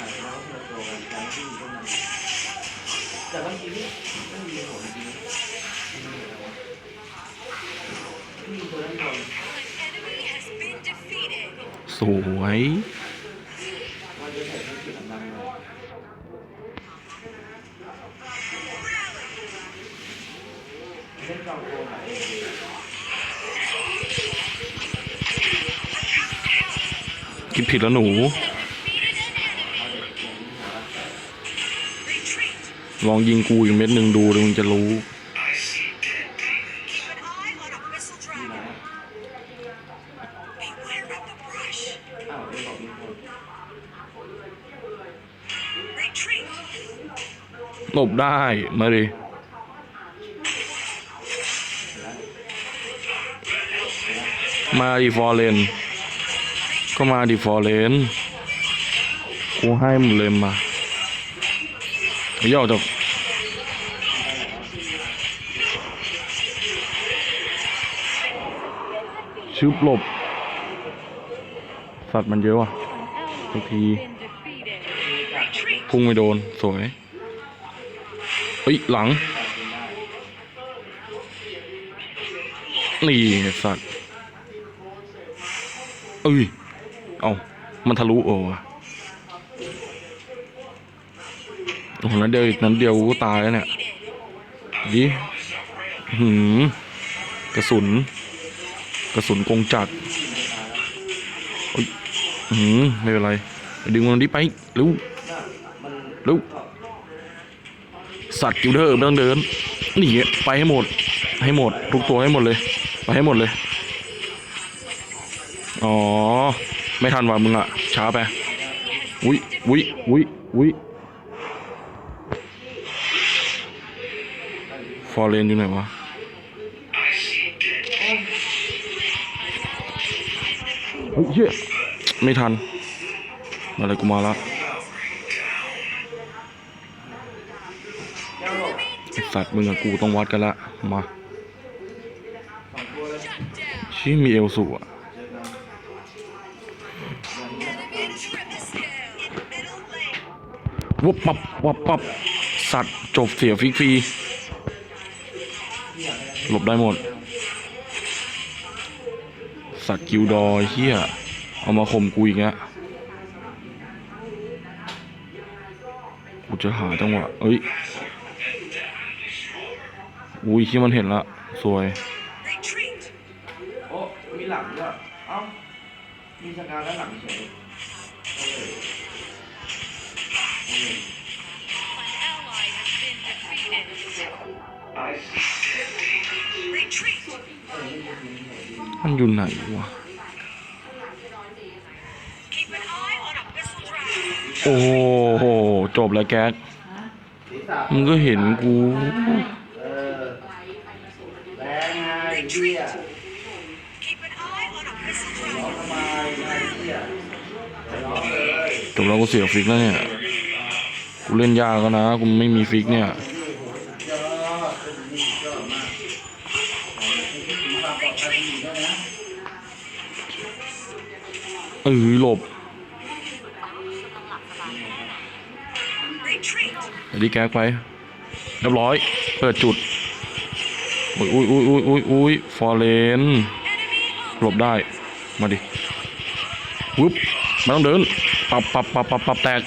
อ่าแล้วก็ตัวกันการที่ยิงพวกนั้นแต่บางทีนี่ไม่มีผลจริงที่ยิงตัวนั้นโดน An enemy has been defeated. สวยว่าจะใส่ให้ติดอันนั้นเลยเล่นกองโกนไหนคิดผิดแล้วหนู ลองยิงกูอีกเม็ดหนึ่งดูเลยมึงจะรู้ หลบได้ มาดิมาดีฟอร์เลน ก็มาดีฟอร์เลน กูให้มึงเลยมา ย่อจากชึบหลบ สัตว์มันเยอะว่ะทุกทีพุ่งไม่โดน สวยเฮ้ย หลัง นี่สัตว์เอ้ย เอามันทะลุโอ้วะ โอ้โหนั้นเดียวอีกนั้นเดียวกูตายแล้วเนี่ยดิหืมกระสุน กระสุนกงจักรเอ้ยหืมไม่เป็นไรไปดึงมันดิไปเร็วเร็วสัตว์กิลเดอร์ไม่ต้องเดินหนีไปให้หมด ให้หมด ทุกตัวให้หมดเลย ไปให้หมดเลย อ๋อ ไม่ทันว่ะมึงอะช้าไป อุ้ยอุ้ยอุ้ยอุ้ย ฟอร์เรนอยู่ไหนวะเฮ้ยเหี้ยไม่ทัน อะไรกูมาล้วแก้วหลบไอสัตว์มึงกับกูต้องวัดกันละ มา ชี้มีเอลสูอะวับปับวับปับ สัตว์จบเสียฟรีฟรี หลบได้หมด สัตว์กิวดอยเฮียเอามาข่มกูอีกแล้วกูจะหาจังหวะ เอ้ย อุ้ยที่มันเห็นละ สวย Retreat. โอ้ มีหลังด้วยเอ้า มีสกาด้านหลังเฉยโมันอยู่ไหนวะ โอ้โห จบแล้วแก๊กมึงก็เห็นกูแรงไงเหี้ย Keep an eye on a missile ร้อง dragon. ทำไมไงเหี้ยร้องเลยจบแล้วกูเสียฟิกแล้วเนี่ย กูเล่นยากแล้วนะ กูไม่มีฟิกเนี่ย ออหลบดีแก๊กไปเรียบร้อย เปิดจุด อุ้ยอุ้ยอุ้ยอุ้ยอุ้ยอุ้ยฟอร์เรนหลบได้ มาดิวึบม่ต้องเดิน ปับปับปับปับปับแตก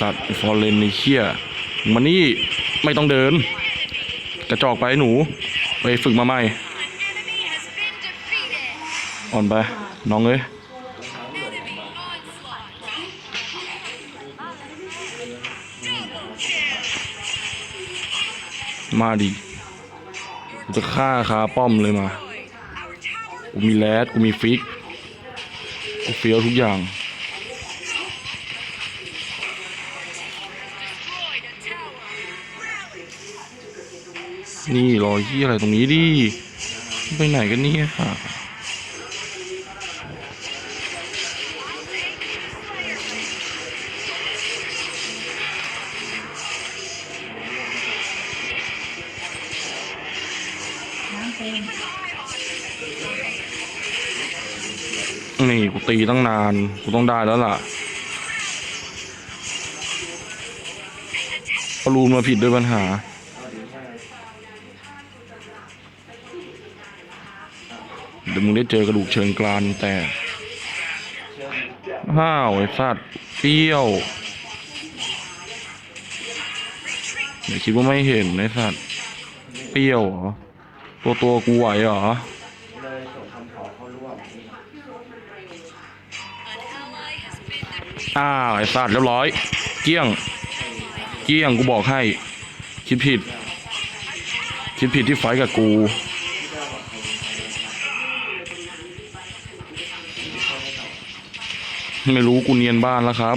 สัตว์ฟอร์เรนในเขี้ยมานี่ ไม่ต้องเดิน กระจอกไปหนู ไปฝึกมาใหม่ อ่อนไป น้องเอ้ยมาดิจะฆ่าคาป้อมเลยมา กูมีแรดกูมีฟิก กูเฟี้ยวทุกอย่างนี่รอยี่อะไรตรงนี้ดิ ไปไหนกันเนี่ย นี่กูตีตั้งนาน กูต้องได้แล้วล่ะพอรูมาผิดด้วยปัญหา เดี๋ยวมึงได้เจอกระดูกเชิงกรานแต่ห้าวไอ้สัตว์เปรี้ยวเดี๋ยวคิดว่าไม่เห็นไอ้สัตว์เปรี้ยวเหรอ ตัวตัวกูไหวเหรอเลยส่งคำขอเข้าร่วมอ้าวไอ้สัตว์เรียบร้อย เกี้ยง เกี้ยงกูบอกให้ คิดผิด คิดผิดที่ไฟกับกูไม่รู้กูเนียนบ้านแล้วครับ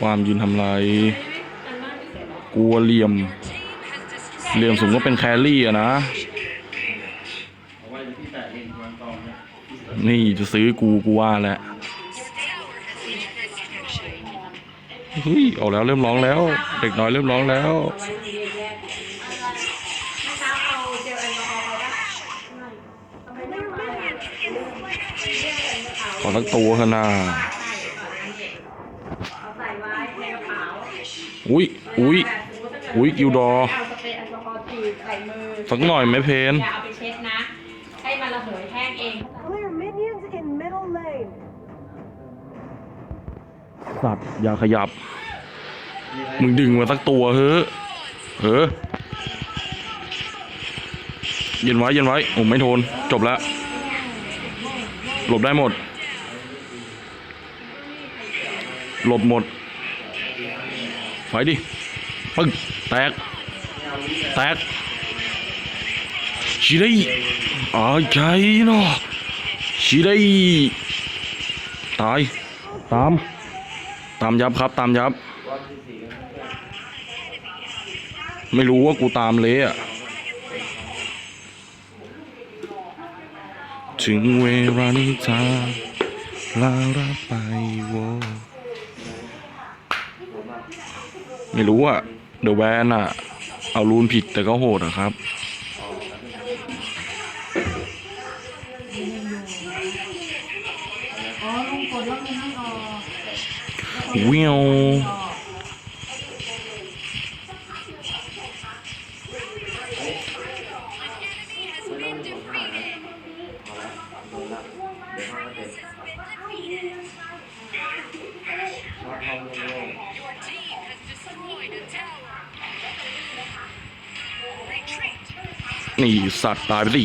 ความยืนทำลายกลัวเหลี่ยม เหลี่ยมสูงก็เป็นแครี่อะนะ นี่จะซื้อกูกูว่าแหละเฮ้ยออกแล้วเริ่มร้องแล้ว เด็กน้อยเริ่มร้องแล้วขอตั้งตัวขนาด อุ้ยอุ้ยอุ๊ยกิวดอร์เอาสเปรย์แอลกอฮอล์ฉีดใส่มือสักหน่อยไหมเพนอย่าเอาไปเช็ดนะ ให้มันระเหยแห้งเอง Clear minions in middle lane. สัตว์อย่าขยับ มึงดึงมาสักตัวเฮ้อะเฮ้อเย็นไว้เย็นไว้ผมไม่ทน จบแล้ว หลบได้หมด หลบหมด ไฟดิปึ้งแตก แตกชิได้อาใจเนาะชิได้ตาย ตาม ตามยับครับ ตามยับ ไม่รู้ว่ากูตามเละอะถึงเวลานี้ทาลาลาไปโว ไม่รู้อะเดอะแวนอะเอารูนผิดแต่ก็โหดอะครับอ๋อลุงกดแล้วมันไม่ออกวิว นี่สัตว์ตายไปสิ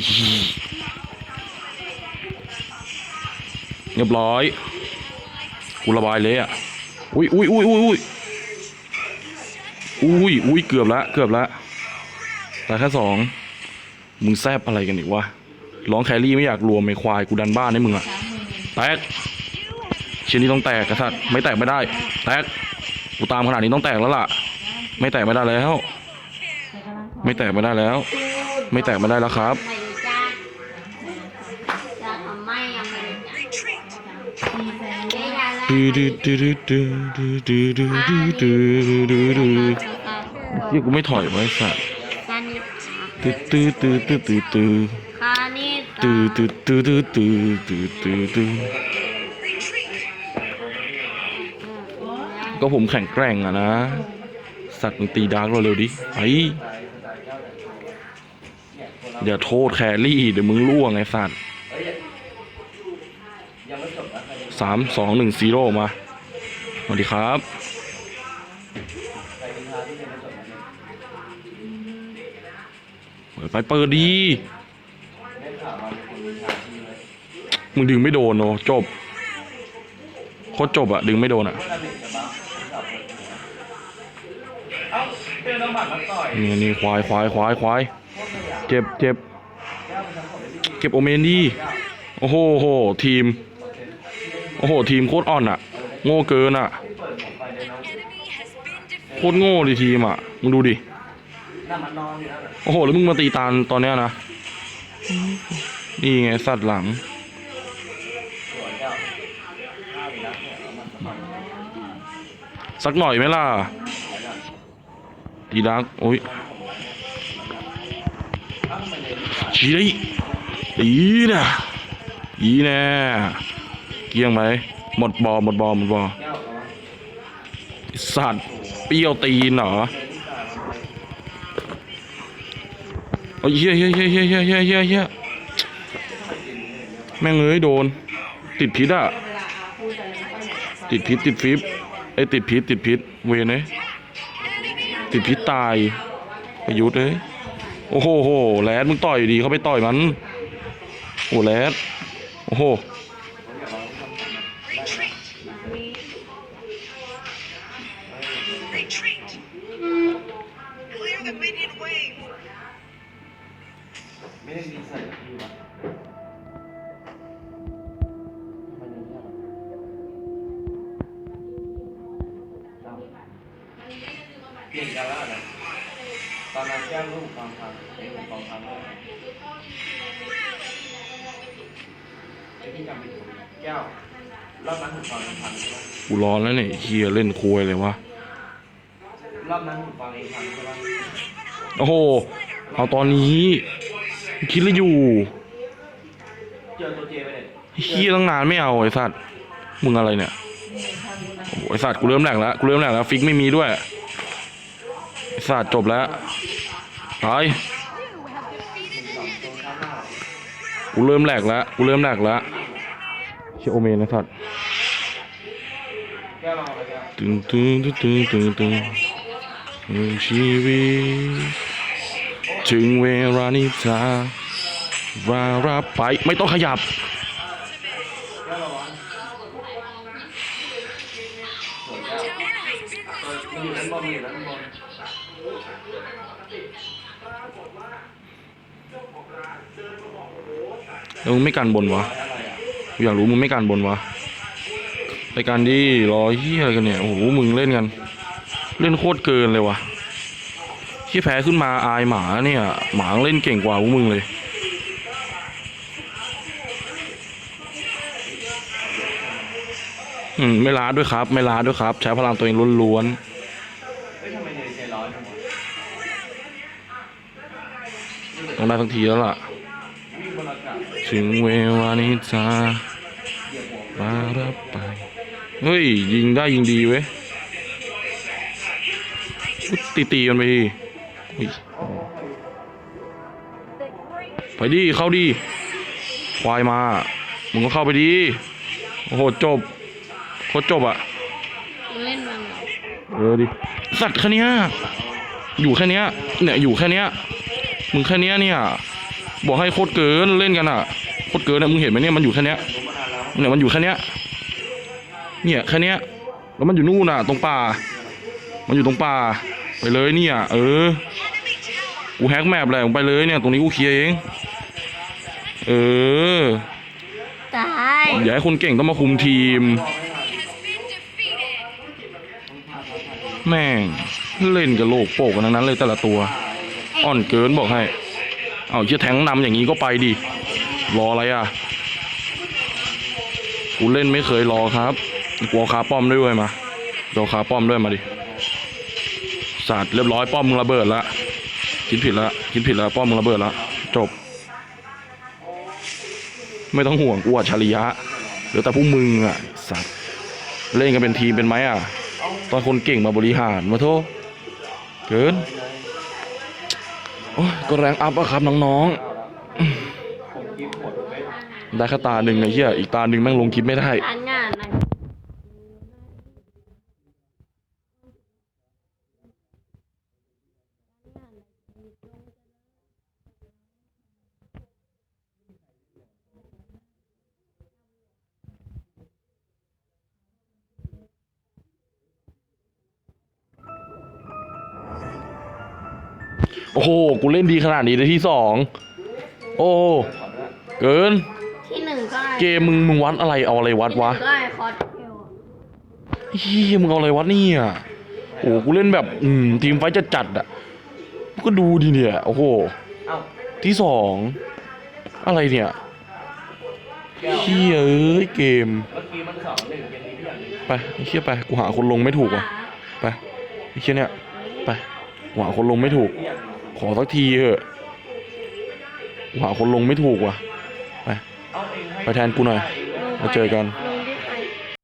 เรียบร้อย กูระบายเลยอะ อุ้ยอุ้ยอุ้ยอุ้ยอุ้ยอุ้ยอุ้ยเกือบละ เกือบละแต่แค่สองมึงแซบอะไรกันอีกวะ ร้องแครี่ไม่อยากรวมไอ้ควายกูดันบ้านให้มึงอะแตกเชิ้นนี้ต้องแตกกระสัตว์ไม่แตกไม่ได้ แตก กูตามขนาดนี้ต้องแตกแล้วล่ะ ไม่แตกไม่ได้แล้ว ไม่แตกไม่ได้แล้ว ไม่แตกม่ได้แล้วครับ ไม่รู้จ้าจะทำไม่ยังไม่รู้จ้าไม่ได้แล้วดูดูดูดูดูดูดูดูดูดูดูดูเฮียกูไม่ถอยไว้สัตว์คานิตื้อตื้อตื้อตื้อตื้อตื้อคานิตื้อตื้อตื้อตื้อตื้อตื้อตื้อตื้อ Retreat. ก็ผมแข็งแกร่งอะนะ สัตว์มึงตีดาร์กเราเร็วดิไอ้ อย่าโทษแครี่เดี๋ยวมึงร่วงไอ้สัตว์สามสองหนึ่งซีโร่มาสวัสดีครับเปิดไปเปิดดีมึงดึงไม่โดนเนาะจบโคตรจบอะดึงไม่โดนอะนี่นี่ควายควายควายควาย เก็บเก็บเก็บโอเมนดีโอ้โหโหทีม โอ้โห ทีมโคตรอ่อนอะโง่เกินอะโคตรโง่เลทีมอะมึงดูดิ โอ้โห แล้วมึงมาตีตาลตอนเนี้ยนะ นี่ไงสัตว์หลัง สักหน่อยไหมล่ะตีดักโอ้ย ชี้ได้ดีนะดีแน่เกี้ยงไหมหมดบอหมดบอหมดบอสัตว์เปรี้ยวตีนเหรอโอ้ยเฮ้ยเฮ้ยเฮ้ยเฮ้ยเฮ้ยเฮ้ยเฮ้ยแม่งเอ้ยโดน ติดพิษอะ ติดพิษติดฟิปไอ้ติดพิษติดพิษเวเน้ติดพิษตายประยุทธ์เลย โอ้โหโหแรดมึงต่อยอยู่ดีเขาไปต่อยมันโอ้แรดโอ้โหไม่ได้ดีใส่กับพี่วะทำไมเนี่ยเนี่ยเอ้าเปลี่ยนกันแล้วนะตอนนั้นแก้วลูกความ แก้วรอบนั้นหูฟังเองพังใช่ปะกูร้อนแล้วเนี่ยเฮียเล่นควยเลยวะรอบนั้นหูฟังเองพังใช่ปะโอ้โหเอาตอนนี้ คิดแล้วอยู่เจอตัวเจไปเลยเฮียตั้งนานไม่เอาไอ้สัตว์มึงอะไรเนี่ยโอ้โหไอ้สัตว์กูเริ่มแหลกแล้วกูเริ่มแหลกแล้วฟิกไม่มีด้วยไอ้สัตว์จบแล้วไปสองตัวข้างหน้ากูเริ่มแหลกแล้วกูเริ่มแหลกแล้วเชื่โอเมนนะครับตึงตึงตึงตึงตึงตึงชีวิตถึงเวลานี้จาว่ารับไปไม่ต้องขยับเออไม่กันบนวะ อะไรอะกูอยากรู้มึงไม่กันบนวะไปกันดิรอเฮียอะไรกันเนี่ย โอ้โห มึงเล่นกัน เล่นโคตรเกินเลยวะที่แพ้ขึ้นมาอายหมาเนี่ย หมาเล่นเก่งกว่าพวกมึงเลย อืม ไม่ล้าด้วยครับ ไม่ล้าด้วยครับ ใช้พลังตัวเองล้วนๆต้องได้ทั้งทีแล้วล่ะ ถึงเวลานี้จะเหยียบหัวมารับไป เฮ้ย ยิงได้ยิงดีเว้ยตีตีๆมันไปดิเฮ้ยไปดิ เข้าดิควายมา มึงก็เข้าไปดิ โอ้โห จบโคตรจบอะมึงเล่นมันเหรอเออดิ สัตว์แค่เนี้ยอยู่แค่เนี้ยเนี่ย อยู่แค่เนี้ยมึงแค่เนี้ยเนี่ย บอกให้โคตรเกินเล่นกันอะโคตรเกินอะมึงเห็นไหมเนี่ยมันอยู่แค่เนี้ยรู้มานานแล้วเนี่ยมันอยู่แค่เนี้ยเนี่ยแค่เนี้ยแล้วมันอยู่นู่นน่ะ ตรงป่า มันอยู่ตรงป่า ไปเลยเนี่ย เออกูแฮกแมปแหละมึงไปเลยเนี่ย ตรงนี้กูเคลียร์เอง เออตายอย่าให้คนเก่งต้องมาคุมทีม แม่ง เล่นกับโลกโปกกันทั้งนั้นเลยแต่ละตัว อ่อนเกินบอกให้ เอาเชี่ยแทงนำอย่างนี้ก็ไปดิ รออะไรอะ กูเล่นไม่เคยรอครับกูเอาคาป้อมด้วยมาเอาคาป้อมด้วยมาดิสัตว์เรียบร้อยป้อมมึงระเบิดละคิดผิดละคิดผิดละป้อมมึงระเบิดละจบ ไม่ต้องห่วงกูอัจฉริยะเดี๋ยวแต่พวกมึงอะสัตว์เล่นกันเป็นทีมเป็นไหมอะ ตอนคนเก่งมาบริหารมาโทษเกิน ก็แรงอัพอะครับน้องผมกิฟหมดไปๆได้แค่ตาหนึ่งไอ้เหี้ยอีกตาหนึ่งแม่งลงคลิปไม่ได้ โอ้โห กูเล่นดีขนาดนี้ในที่สอง โอ้ เกิน ที่หนึ่งก็ไอเกมมึงมึงวัดอะไรเอาอะไรวัดวะ ที่หนึ่งก็ไอคอสเทลอะเฮียมึงเอาอะไรวัดเนี่ยกูโอ้กูเล่นแบบ อืม ทีมไฟจะจัดๆอะก็ดูดิเนี่ย โอ้โห เอ้าที่สอง อะไรเนี่ยแก้วเฮียเอ้ยเกม เมื่อกี้มันสองหนึ่งเกมนี้พี่อย่างหนึ่งไปไอ้เฮียไป กูหาคนลงไม่ถูกว่ะ ไปไอ้เฮียเนี่ย ไป กูหาคนลงไม่ถูก พี่อย่างหนึ่ง ขอสักทีเถอะหาคนลงไม่ถูกว่ะ ไป ไปแทนกูหน่อย มาเจอกัน